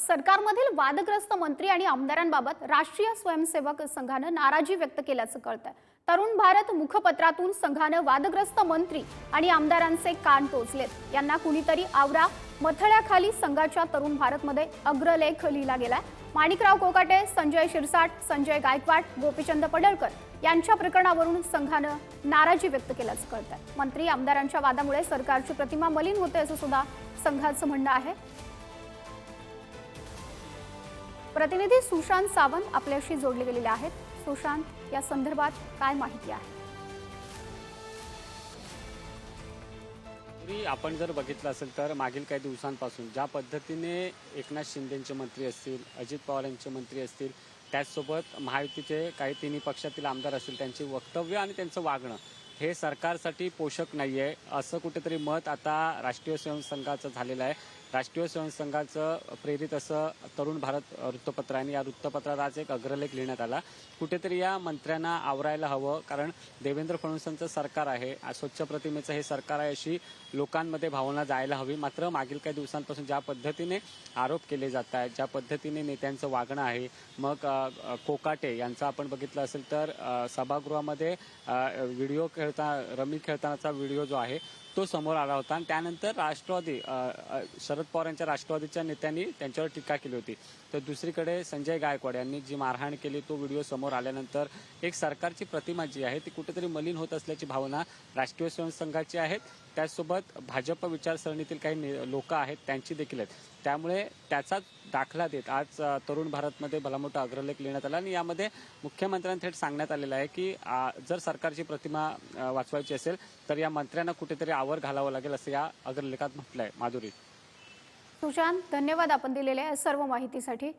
सरकारमधील वादग्रस्त मंत्री आणि आमदारांबाबत राष्ट्रीय स्वयंसेवक संघानं नाराजी व्यक्त केल्याचं कळतंय. तरुण भारत मुखपत्रातून संघानं वादग्रस्त मंत्री आणि आमदारांचे कान टोचलेत. यांना कुणीतरी आवरा मथळ्याखाली संघाच्या तरुण भारतमध्ये अग्रलेख लिहिला गेलाय. माणिकराव कोकाटे संजय शिरसाट संजय गायकवाड गोपीचंद पडळकर यांच्या प्रकरणावरून संघानं नाराजी व्यक्त केल्याचं कळतंय. मंत्री आमदारांच्या वादामुळे सरकारची प्रतिमा मलिन होते असं सुद्धा संघाचं म्हणणं आहे. प्रतिनिधी सुशांत सावंत आपल्याशी जोडले गेलेले आहेत. सुशांत या संदर्भात काय माहिती आहे? आपण जर बघितलं असेल तर मागील काही दिवसांपासून ज्या पद्धतीने एकनाथ शिंदेचे मंत्री असतील अजित पवार यांचे मंत्री असतील त्याचसोबत महायुतीचे काही तिन्ही पक्षातील आमदार असतील त्यांचे वक्तव्य आणि त्यांचं वागणं हे सरकारसाठी पोषक नाही आहे असं कुठेतरी मत आता राष्ट्रीय स्वयंसंघाचं झालेलं आहे. राष्ट्रीय स्वयंसंघाचं प्रेरित असं तरुण भारत वृत्तपत्र आहे आणि या वृत्तपत्रात आज एक अग्रलेख लिहिण्यात आला. कुठेतरी या मंत्र्यांना आवरायला हवं कारण देवेंद्र फडणवीसांचं सरकार आहे. स्वच्छ प्रतिमेचं हे सरकार आहे अशी लोकांमध्ये भावना जायला हवी. मात्र मागील काही दिवसांपासून ज्या पद्धतीने आरोप केले जात आहेत ज्या पद्धतीने नेत्यांचं वागणं आहे मग कोकाटे यांचं आपण बघितलं असेल तर सभागृहामध्ये व्हिडिओ व्हिडिओ खेळता रमी खेळतानाचा व्हिडिओ जो आहे तो समोर आला होता. आणि त्यानंतर राष्ट्रवादी शरद पवार यांच्या राष्ट्रवादीच्या नेत्यांनी त्यांच्यावर टीका केली होती. तर दुसरीकडे संजय गायकवाड यांनी जी मारहाण केली तो व्हिडिओ समोर आल्यानंतर एक सरकारची प्रतिमा जी आहे ती कुठेतरी मलिन होत असल्याची भावना राष्ट्रीय स्वयंसंघाची आहेत त्याचसोबत भाजप विचारसरणीतील काही लोक आहेत त्यांची देखील आहेत. त्यामुळे त्याचाच दाखला देत आज तरुण भारतमध्ये भला मोठा अग्रलेख लिहिण्यात आला आणि यामध्ये मुख्यमंत्र्यांना थेट सांगण्यात आलेलं आहे की जर सरकारची प्रतिमा वाचवायची असेल तर या मंत्र्यांना कुठेतरी आवर घालावं लागेल असं या अग्रलेखात म्हटलंय माधुरी. सुशांत धन्यवाद आपण दिलेल्या सर्व माहितीसाठी.